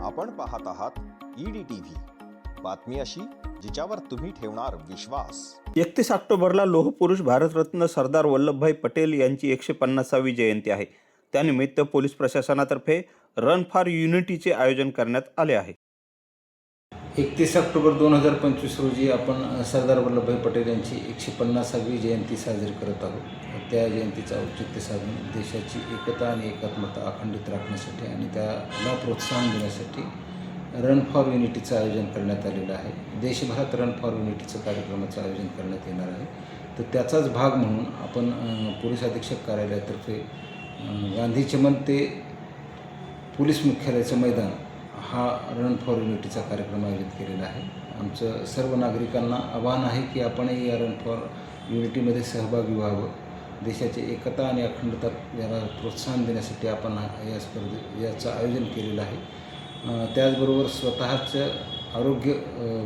आपण पाहत आहात ईडी टीव्ही बातमी अशी जिच्यावर तुम्ही ठेवणार विश्वास. एकतीस ऑक्टोबरला लोहपुरुष भारतरत्न सरदार वल्लभभाई पटेल यांची एकशे पन्नासावी जयंती आहे. त्यानिमित्त पोलीस प्रशासनातर्फे रन फॉर युनिटीचे आयोजन करण्यात आले आहे. एकतीस ऑक्टोबर दोन हजार पंचवीस रोजी आपण सरदार वल्लभभाई पटेल यांची एकशे पन्नासावी जयंती साजरी करत आहोत. त्या जयंतीचं औचित्य साधून देशाची एकता आणि एकात्मता अखंडित राखण्यासाठी आणि त्याला प्रोत्साहन देण्यासाठी रन फॉर युनिटीचं आयोजन करण्यात आलेलं आहे. देशभरात रन फॉर युनिटीचं कार्यक्रमाचं आयोजन करण्यात येणार आहे. तर त्याचाच भाग म्हणून आपण पोलीस अधीक्षक कार्यालयातर्फे गांधी चमन ते पोलीस मुख्यालयाचं मैदान हा रन फॉर युनिटीचा कार्यक्रम आयोजित केलेला आहे. आमचं सर्व नागरिकांना आवाहन आहे की आपणही या रन फॉर युनिटीमध्ये सहभागी व्हावं. देशाची एकता आणि अखंडता याला प्रोत्साहन देण्यासाठी आपण हा- या स्पर्धे याचं आयोजन केलेलं आहे. त्याचबरोबर स्वतःचं आरोग्य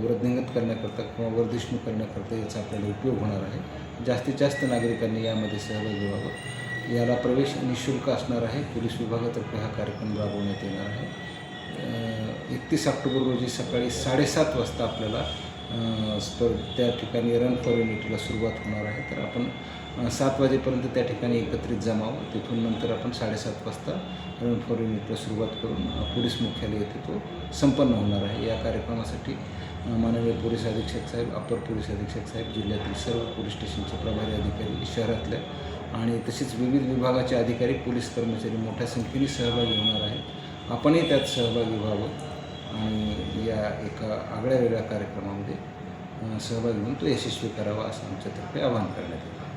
वृद्धिंगत करण्याकरता किंवा वर्धिष्णू करण्याकरता याचा आपल्याला उपयोग होणार आहे. जास्तीत जास्त नागरिकांनी यामध्ये सहभागी व्हावं. याला प्रवेश निशुल्क असणार आहे. पोलीस विभागातर्फे हा कार्यक्रम राबवण्यात येणार आहे. एकतीस ऑक्टोबर रोजी सकाळी साडेसात वाजता आपल्याला स्पर्ध त्या ठिकाणी रन फॉर युनिटीला सुरुवात होणार आहे. तर आपण सात वाजेपर्यंत त्या ठिकाणी एकत्रित जमावं. तिथून नंतर आपण साडेसात वाजता रन फॉर युनिटला सुरुवात करून पोलीस मुख्यालय येथे तो संपन्न होणार आहे. या कार्यक्रमासाठी माननीय पोलीस अधीक्षक साहेब अपर पोलीस अधीक्षक साहेब जिल्ह्यातील सर्व पोलीस स्टेशनचे प्रभारी अधिकारी शहरातल्या आणि तसेच विविध विभागाचे अधिकारी पोलीस कर्मचारी मोठ्या संख्येने सहभागी होणार आहेत. आपणही त्यात सहभागी व्हावं. एका आगळ्या वेगळ्या कार्यक्रमामध्ये सहभागी होऊन तो यशस्वी करावा असं आमच्यातर्फे आवाहन करण्यात येतं.